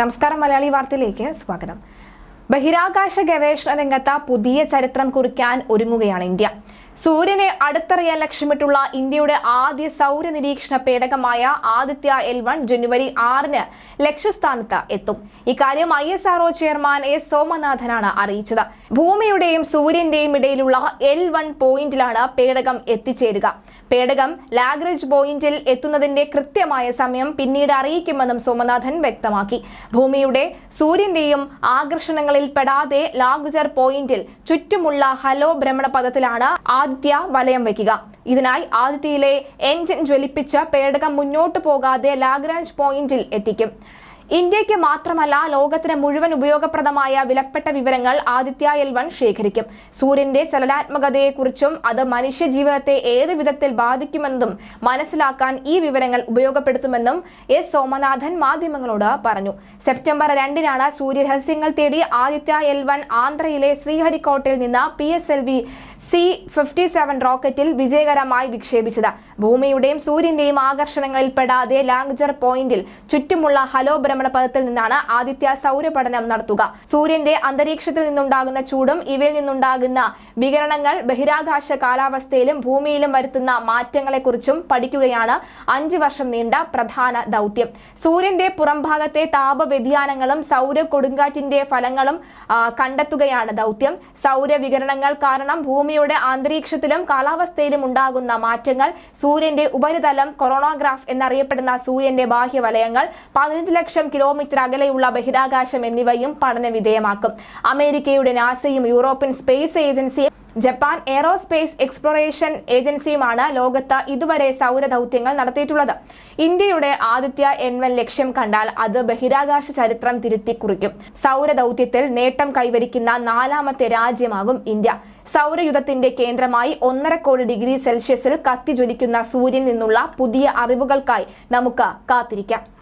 നമസ്കാരം മലയാളി വാർത്തയിലേക്ക് സ്വാഗതം. ബഹിരാകാശ ഗവേഷണ രംഗത്ത് പുതിയ ചരിത്രം കുറിക്കാൻ ഒരുങ്ങുകയാണ് ഇന്ത്യ. സൂര്യനെ അടുത്തറിയാൻ ലക്ഷ്യമിട്ടുള്ള ഇന്ത്യയുടെ ആദ്യ സൗര നിരീക്ഷണ പേടകമായ ആദിത്യ എൽ വൺ ജനുവരി ആറിന് ലക്ഷ്യസ്ഥാനത്ത് എത്തും. ഇക്കാര്യം I S R O chairman S സോമനാഥനാണ് അറിയിച്ചത്. ഭൂമിയുടെയും സൂര്യന്റെയും ഇടയിലുള്ള എൽ വൺ പോയിന്റിലാണ് പേടകം എത്തിച്ചേരുക. പേടകം ലാഗ്രേജ് പോയിന്റിൽ എത്തുന്നതിന്റെ കൃത്യമായ സമയം പിന്നീട് അറിയിക്കുമെന്നും സോമനാഥൻ വ്യക്തമാക്കി. ഭൂമിയുടെ സൂര്യന്റെയും ആകർഷണങ്ങളിൽ പെടാതെ ലാഗ്രജർ പോയിന്റിൽ ചുറ്റുമുള്ള ഹലോ ഭ്രമണപഥത്തിലാണ് ആദിത്യ വലയം വയ്ക്കുക. ഇതിനായി ആദിത്യയിലെ എൻജിൻ ജ്വലിപ്പിച്ച പേടകം മുന്നോട്ട് പോകാതെ ലാഗ്രാഞ്ച് പോയിന്റിൽ എത്തിക്കും. ഇന്ത്യയ്ക്ക് മാത്രമല്ല ലോകത്തിന് മുഴുവൻ ഉപയോഗപ്രദമായ വിലപ്പെട്ട വിവരങ്ങൾ ആദിത്യ എൽ വൺ ശേഖരിക്കും. സൂര്യന്റെ ചലനാത്മകതയെക്കുറിച്ചും അത് മനുഷ്യ ജീവിതത്തെ ഏത് വിധത്തിൽ ബാധിക്കുമെന്നും മനസ്സിലാക്കാൻ ഈ വിവരങ്ങൾ ഉപയോഗപ്പെടുത്തുമെന്നും എസ് സോമനാഥൻ മാധ്യമങ്ങളോട് പറഞ്ഞു. സെപ്റ്റംബർ രണ്ടിനാണ് സൂര്യരഹസ്യങ്ങൾ തേടി ആദിത്യ എൽ വൺ ആന്ധ്രയിലെ ശ്രീഹരിക്കോട്ടയിൽ നിന്ന് P S L V C fifty seven റോക്കറ്റിൽ വിജയകരമായി വിക്ഷേപിച്ചത്. ഭൂമിയുടെയും സൂര്യന്റെയും ആകർഷണങ്ങളിൽ പെടാതെ ലാംഗ്ജർ പോയിന്റിൽ ചുറ്റുമുള്ള ഹലോ ഭ്രമണപഥത്തിൽ നിന്നാണ് ആദിത്യ സൗരപഠനം നടത്തുക. സൂര്യന്റെ അന്തരീക്ഷത്തിൽ നിന്നുണ്ടാകുന്ന ചൂടും ഇവയിൽ നിന്നുണ്ടാകുന്ന വികരണങ്ങൾ ബഹിരാകാശ കാലാവസ്ഥയിലും ഭൂമിയിലും വരുത്തുന്ന മാറ്റങ്ങളെക്കുറിച്ചും പഠിക്കുകയാണ് അഞ്ച് വർഷം നീണ്ട പ്രധാന ദൗത്യം. സൂര്യന്റെ പുറംഭാഗത്തെ താപ വ്യതിയാനങ്ങളും സൗര കൊടുങ്കാറ്റിന്റെ ഫലങ്ങളും കണ്ടെത്തുകയാണ് ദൗത്യം. സൗര വികരണങ്ങൾ കാരണം ഭൂമിയുടെ അന്തരീക്ഷത്തിലും കാലാവസ്ഥയിലും ഉണ്ടാകുന്ന മാറ്റങ്ങൾ സൂര്യന്റെ ഉപരിതലം കൊറോണോഗ്രാഫ് എന്നറിയപ്പെടുന്ന സൂര്യന്റെ ബാഹ്യവലയങ്ങൾ പതിനഞ്ച് ലക്ഷം കിലോമീറ്റർ അകലെയുള്ള ബഹിരാകാശം എന്നിവയും പഠന വിധേയമാക്കും. അമേരിക്കയുടെ നാസയും European space agency Japan aerospace exploration ഏജൻസിയുമാണ് ലോകത്ത് ഇതുവരെ സൗര ദൗത്യങ്ങൾ നടത്തിയിട്ടുള്ളത്. ഇന്ത്യയുടെ ആദിത്യ എൻ വൻ ലക്ഷ്യം കണ്ടാൽ അത് ബഹിരാകാശ ചരിത്രം തിരുത്തി കുറിക്കും. സൗര നേട്ടം കൈവരിക്കുന്ന നാലാമത്തെ രാജ്യമാകും ഇന്ത്യ. സൗരയുധത്തിന്റെ കേന്ദ്രമായി ഒന്നര കോടി ഡിഗ്രി സെൽഷ്യസിൽ കത്തിജ്വലിക്കുന്ന സൂര്യനിൽ നിന്നുള്ള പുതിയ അറിവുകൾക്കായി നമുക്ക് കാത്തിരിക്കാം.